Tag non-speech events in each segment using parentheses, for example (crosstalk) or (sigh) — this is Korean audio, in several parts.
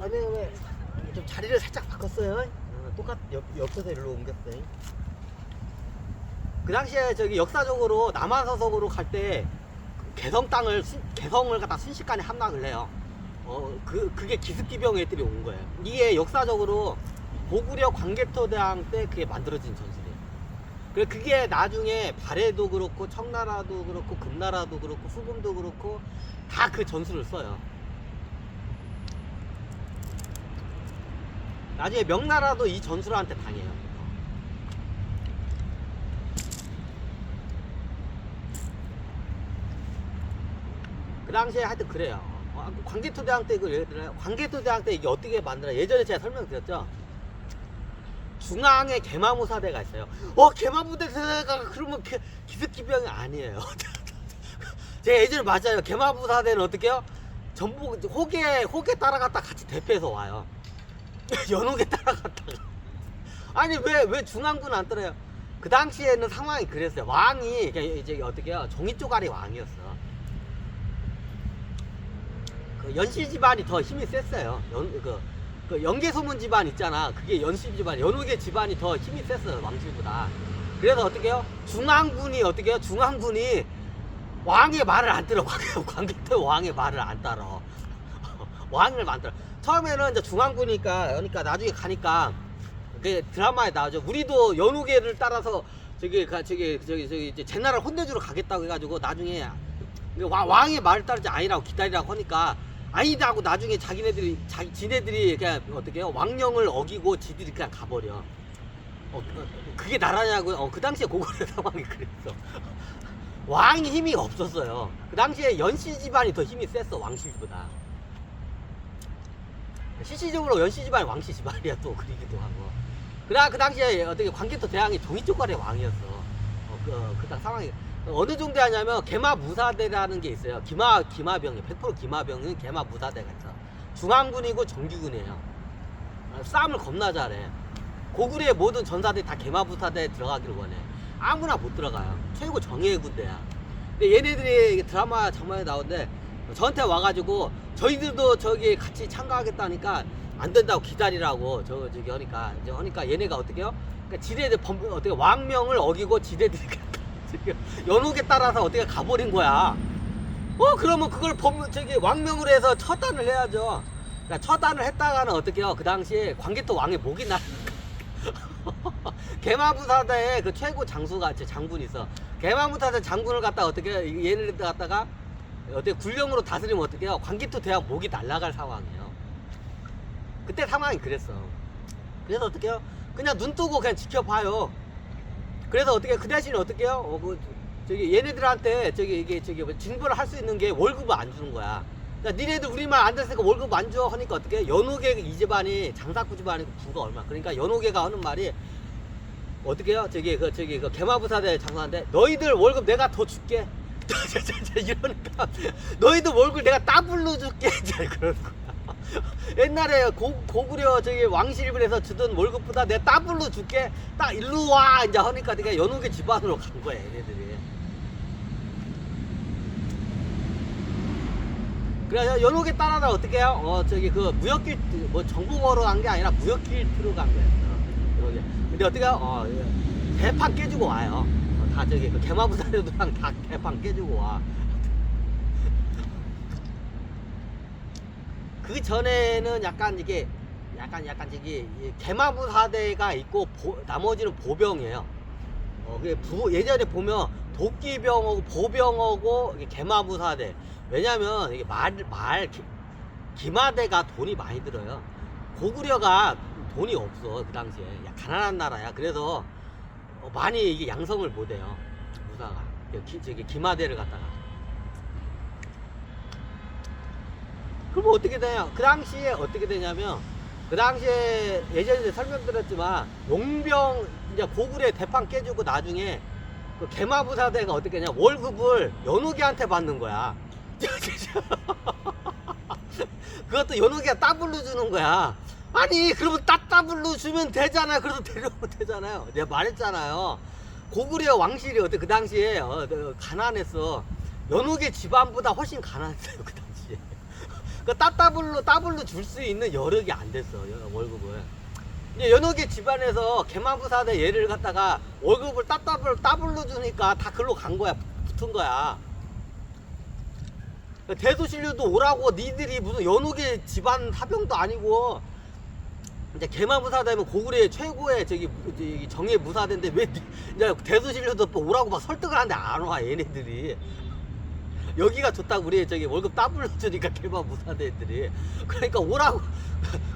아니 왜좀 자리를 살짝 바꿨어요. 어, 똑같 옆 옆에서 일로 옮겼어요. 그 당시에 저기 역사적으로 남한서석으로 갈 때 개성 땅을 순- 개성을 갖다 순식간에 함락을 해요. 어 그 그게 기습기병 애들이 온 거예요. 이게 역사적으로 고구려 광개토대왕 때 그게 만들어진 전술이에요. 그래 그게 나중에 발해도 그렇고 청나라도 그렇고 금나라도 그렇고 후금도 그렇고 다 그 전술을 써요. 나중에 명나라도 이 전술한테 당해요. 그 당시에 하여튼 그래요. 어, 광개토대왕 때 이걸 예를 들어요. 광개토대왕 때 이게 어떻게 만들어? 예전에 제가 설명드렸죠. 중앙에 개마무사대가 있어요. 어, 개마무사대가 그러면 개- 기습기병이 아니에요. (laughs) 제가 예전에 맞아요. 개마무사대는 어떻게 해요? 전부 호계 호계 따라갔다 같이 대패해서 와요. (laughs) 연옥에 따라갔다가 아니 왜 왜 중앙군 안 따라요? 그 당시에는 상황이 그랬어요. 왕이 이제 어떻게 해요? 종이 쪼가리 왕이었어. 그 연씨 집안이 더 힘이 셌어요. 연, 그, 그 연개소문 집안 있잖아. 그게 연씨 집안, 연옥의 집안이 더 힘이 셌어요. 왕실보다. 그래서 어떻게 해요? 중앙군이 어떻게 해요? 중앙군이 왕의 말을 안 들어. (laughs) 광개토 왕의 말을 안 따라. (laughs) 왕을 만들어. 처음에는 이제 중앙군이니까, 그러니까 나중에 가니까 그 드라마에 나오죠. 우리도 연우계를 따라서 저기 가 저기 저기 저기 이제 제 나라를 혼내주러 가겠다고 해가지고 나중에 그 와- 왕의 말을 따르지 아니라고 기다리라고 하니까 아니다 하고 나중에 자기네들이 자기 지네들이 그냥 어떻게 해요 왕령을 어기고 지들이 그냥 가버려. 어, 그- 그게 나라냐고. 어, 그 당시에 고구려 상황이 그랬어. 왕이 힘이 없었어요. 그 당시에 연씨 집안이 더 힘이 셌어 왕실보다. 실질적으로 연씨 집안이 왕씨 집안이야 또 그리기도 하고. 그러나 그 당시에 어떻게 광개토 대왕이 종이 쪽발의 왕이었어. 어, 그, 그당 상황이 어느 정도 하냐면 개마 무사대라는 게 있어요. 기마 기마병이 100% 기마병은 개마 무사대가 있어. 중앙군이고 정규군이에요. 어, 싸움을 겁나 잘해. 고구려의 모든 전사들이 다 개마 무사대에 들어가기를 원해. 아무나 못 들어가요. 최고 정예의 군대야. 근데 얘네들이 드라마 장면에 나오는데 저한테 와가지고 저희들도 저기 같이 참가하겠다니까 안 된다고 기다리라고 저 저기 하니까 이제 하니까 얘네가 어떻게 해요? 그러니까 지네들 범 어떻게 왕명을 어기고 지네들이 (laughs) 지금 연옥에 따라서 어떻게 가버린 거야. 어 그러면 그걸 범 저기 왕명으로 해서 처단을 해야죠. 그러니까 처단을 했다가는 어떻게 해요? 그 당시에 광개토 왕의 목이 나. (laughs) 개마부사대에 그 최고 장수가 제 장군이 있어. 개마부사대 장군을 갖다 어떻게 해? 얘네들 갖다가 어떻게 군령으로 다스리면 어떻게 해요? 광개토 대왕 목이 날아갈 상황이에요. 그때 상황이 그랬어. 그래서 어떻게 해요? 그냥 눈 뜨고 그냥 지켜봐요. 그래서 어떻게 그 대신에 어떻게 해요? 어, 그, 저기 얘네들한테 저기 이게 저기 뭐 징벌을 할 수 있는 게 월급을 안 주는 거야. 야, 니네들 우리 말안 됐으니까 월급 안 줘. 하니까 어떻게 해? 연옥의 이 집안이 장사구 집안이고 부가 얼마. 그러니까 연옥이가 하는 말이 어떻게 해요? 저기 그 저기 그 개마부사대 장사한데 너희들 월급 내가 더 줄게. (laughs) 이러니까 너희들 월급 내가 더블로 줄게. (laughs) 이제 그러는 거야. 옛날에 고, 고구려 저기 왕실에서 주던 월급보다 내가 더블로 줄게. 딱 일로 와 이제 하니까 내가 연옥의 집안으로 간 거야 얘네들이. 그래서 연옥에 따라다 어떻게 해요? 어 저기 그 무역길 뭐 보러 간게 아니라 무역길 트로 간 거였어. 여기. 근데 어떻게 해요? 어 예. 대판 깨주고 와요. 어, 다 저기 그 개마부사들랑 다 대판 깨주고 와. 그 전에는 약간 이게 약간 약간 저기 이 개마부사대가 있고 보- 나머지는 보병이에요. 어, 그게 부, 예전에 보면 도끼병하고 보병하고 개마부사대. 왜냐면 이게 말, 말, 기, 기마대가 돈이 많이 들어요. 고구려가 돈이 없어, 그 당시에. 야, 가난한 나라야. 그래서 어, 많이 이게 양성을 못 해요. 무사가. 기, 저기 기마대를 갖다가. 그럼 어떻게 되냐? 그 당시에 어떻게 되냐면, 그 당시에 예전에 설명드렸지만, 용병, 이제 고구려에 대판 깨주고 나중에 그 개마부사대가 어떻게 하냐? 월급을 연옥이한테 받는 거야. (laughs) 그것도 연옥이가 더블로 주는 거야. 아니, 그러면 따 더블로 주면 되잖아요. 그래서 데려오면 (laughs) 되잖아요. 내가 말했잖아요. 고구려 왕실이 어때 그 당시에 어, 어, 가난했어. 연옥의 집안보다 훨씬 가난했어요. 그 당시에. 그그 따따블로 따블로 줄 수 있는 여력이 안 됐어 여- 월급을. 연옥의 집안에서 개만부사대 얘를 갖다가 월급을 따따블 따블로 주니까 다 글로 간 거야 붙은 거야. 대도신료도 오라고 니들이 무슨 연옥의 집안 사병도 아니고 이제 개마무사되면 고구려의 최고의 저기, 정예 무사대인데 왜 니- 이제 대도신료도 또 오라고 막 설득을 하는데 안 와 얘네들이. 여기가 좋다고 우리 저기 월급 따블로 주니까 개마 무사대들이. 그러니까 오라고.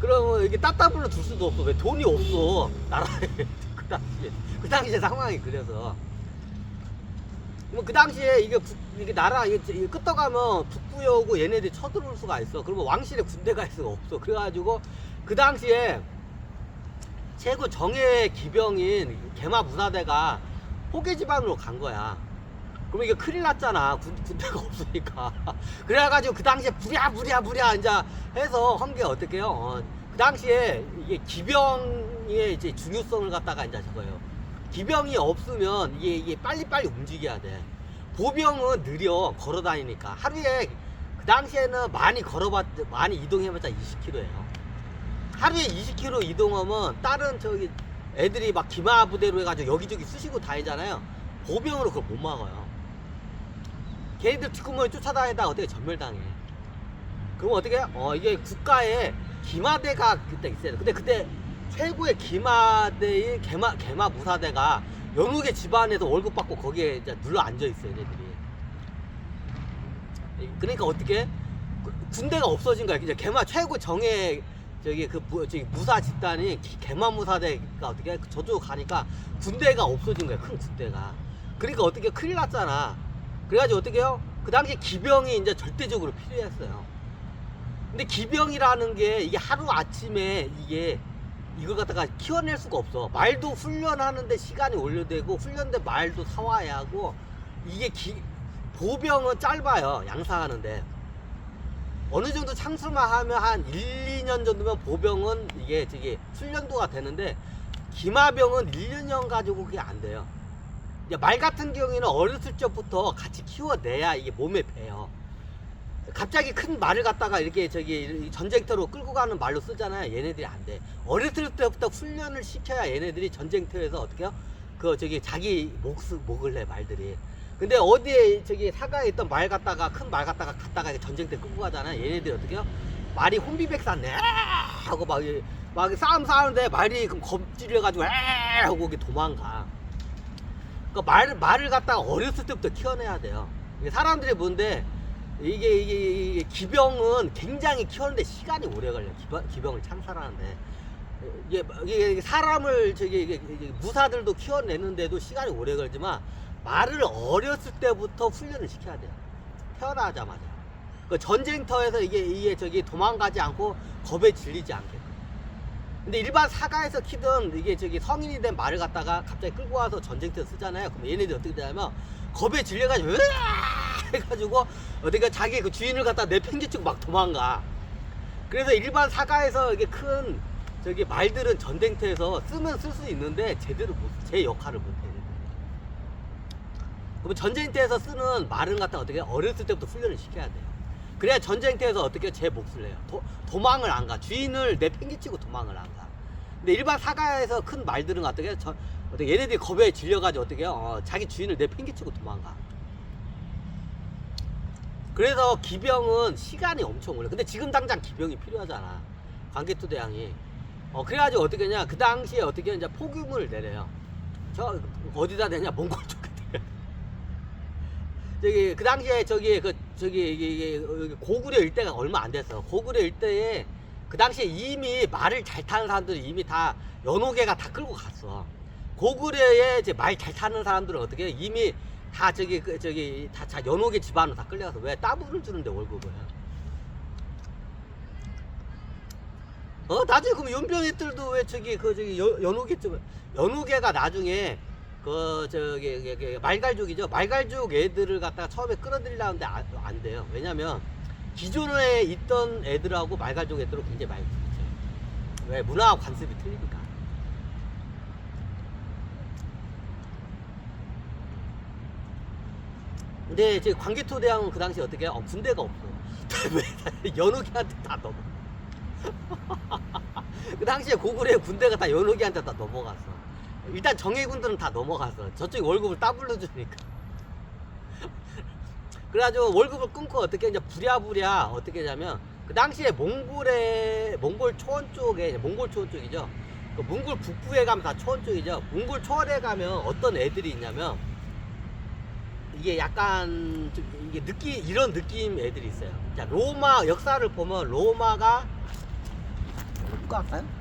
그러면 이게 따따블로 줄 수도 없어. 왜 돈이 없어 나라에. (laughs) 그 당시에. 그 당시에 상황이 그래서. 뭐그 당시에 이게 북, 이게 나라 이게 끄떡하면 북부여고 얘네들이 쳐들어올 수가 있어. 그러면 왕실에 군대가 있을 수가 없어. 그래가지고 그 당시에 최고 정예 기병인 개마 무사대가 호계 지방으로 간 거야. 그러면 이게 큰일 났잖아. 군, 군대가 (laughs) 없으니까. 그래가지고 그 당시에 부랴부랴 부랴 이제 해서 한게 어떻게요? 어, 그 당시에 이게 기병의 이제 중요성을 갖다가 이제 저거요. 기병이 없으면 이게, 이게 빨리빨리 움직여야 돼. 보병은 느려 걸어 다니니까 하루에 그 당시에는 많이 걸어봤 많이 이동해봤자 20km예요. 하루에 20km 이동하면 다른 저기 애들이 막 기마 부대로 해가지고 여기저기 쑤시고 다니잖아요. 보병으로 그걸 못 막아요. 걔네들 뒷구멍에 쫓아다니다가 어떻게 전멸당해. 그럼 어떻게? 해? 어 이게 국가에 기마대가 그때 있어야 돼. 근데 그때 최고의 기마대의 개마 개마 무사대가 연옥의 집안에서 월급 받고 거기에 이제 눌러 앉아 있어 요 얘네들이. 그러니까 어떻게? 그 군대가 없어진 거야. 이제 개마 최고 정예 저기 그 무, 저기 무사 집단이 기- 개마 무사대가 어떻게? 저쪽 가니까 군대가 없어진 거야. 큰 군대가. 그러니까 어떻게 큰일 났잖아. 그래가지고 어떻게 해요? 그 당시에 기병이 이제 절대적으로 필요했어요. 근데 기병이라는 게 이게 하루 아침에 이게 이걸 갖다가 키워낼 수가 없어. 말도 훈련하는데 시간이 올려되고 훈련대 말도 사와야 하고 이게 기, 보병은 짧아요. 양상하는데. 어느 정도 창술만 하면 한 1, 2 년 정도면 보병은 이게 저기 훈련도가 되는데 기마병은 1, 2년 가지고 그게 안 돼요. 말 같은 경우에는 어렸을 적부터 같이 키워내야 이게 몸에 배요. 갑자기 큰 말을 갖다가 이렇게 저기 전쟁터로 끌고 가는 말로 쓰잖아요. 얘네들이 안 돼. 어렸을 때부터 훈련을 시켜야 얘네들이 전쟁터에서 어떻게 해요? 그 저기 자기 몫을 목을 내 말들이. 근데 어디에 저기 사가에 있던 말 갖다가 큰 말 갖다가 갖다가 전쟁터 끌고 가잖아요. 얘네들이 어떻게 해요? 말이 혼비백산네 하고 막, 이- 막 싸움 싸우는데 말이 그럼 겁질려가지고 에 하고 이게 도망가. 그 말을 말을 갖다가 어렸을 때부터 키워내야 돼요. 사람들이 뭔데 이게, 이게, 이게 기병은 굉장히 키우는데 시간이 오래 걸려. 기병, 기병을 창설하는데 이게, 이게 사람을 저기 이게, 이게 무사들도 키워내는데도 시간이 오래 걸지만 말을 어렸을 때부터 훈련을 시켜야 돼요. 태어나자마자. 그 전쟁터에서 이게 이게 저기 도망가지 않고 겁에 질리지 않게끔. 근데 일반 사가에서 키든 이게 저기 성인이 된 말을 갖다가 갑자기 끌고 와서 전쟁터 쓰잖아요. 그럼 얘네들이 어떻게 되냐면 겁에 질려가지고 으아 해가지고 어디가 자기 그 주인을 갖다 내팽개치고 막 도망가. 그래서 일반 사가에서 이게 큰 저기 말들은 전쟁터에서 쓰면 쓸 수 있는데 제대로 못, 제 역할을 못 해. 그러면 전쟁터에서 쓰는 말은 갖다 어떻게 어렸을 때부터 훈련을 시켜야 돼요. 그래야 전쟁터에서 어떻게 제 몫을 내요. 도, 도망을 안 가. 주인을 내팽개치고 도망을 안 가. 근데 일반 사가에서 큰 말들은 어떻게 저, 어떻게 얘네들이 겁에 질려가지고 어떻게 해요? 어, 자기 주인을 내팽개치고 도망가. 그래서 기병은 시간이 엄청 오래. 근데 지금 당장 기병이 필요하잖아. 관계투대왕이. 어, 그래가지고 어떻게 했냐. 그 당시에 어떻게 이제 폭유물을 내려요. 저, 어디다 내냐. 몽골 쪽에. 저기, 그 당시에 저기, 그, 저기, 이게, 고구려 일대가 얼마 안 됐어. 고구려 일대에 그 당시에 이미 말을 잘 타는 사람들이 이미 다 연호계가 다 끌고 갔어. 고구려에 이제 말 잘 타는 사람들은 어떻게 해? 이미 다 저기 그 저기 다, 자 연옥의 집안으로 다 끌려가서 왜 따블을 주는데 월급을 어 나중에 그럼 연병이들도 왜 저기 그 저기 연- 연옥의 집 연옥애가 나중에 그 저기 말갈족이죠 말갈족 애들을 갖다가 처음에 끌어들이려는데 안, 안 돼요 왜냐면 기존에 있던 애들하고 말갈족 애들은 굉장히 많이 틀리죠 왜 문화 관습이 틀리니까 근데 이제 광개토 대왕은 그 당시 어떻게 해요? 어, 군대가 없어. (laughs) 연옥이한테 다 넘어. (laughs) 그 당시에 고구려의 군대가 다 연옥이한테 다 넘어갔어. 일단 정예군들은 다 넘어갔어. 저쪽 월급을 따블로 주니까. (laughs) 그래가지고 월급을 끊고 어떻게 이제 부랴부랴 어떻게 하냐면 그 당시에 몽골의 몽골 초원 쪽에 몽골 초원 쪽이죠. 그 몽골 북부에 가면 다 초원 쪽이죠. 몽골 초원에 가면 어떤 애들이 있냐면 이게 약간 좀 이게 느낌 이런 느낌 애들이 있어요. 자 로마 역사를 보면 로마가 누가 할까요?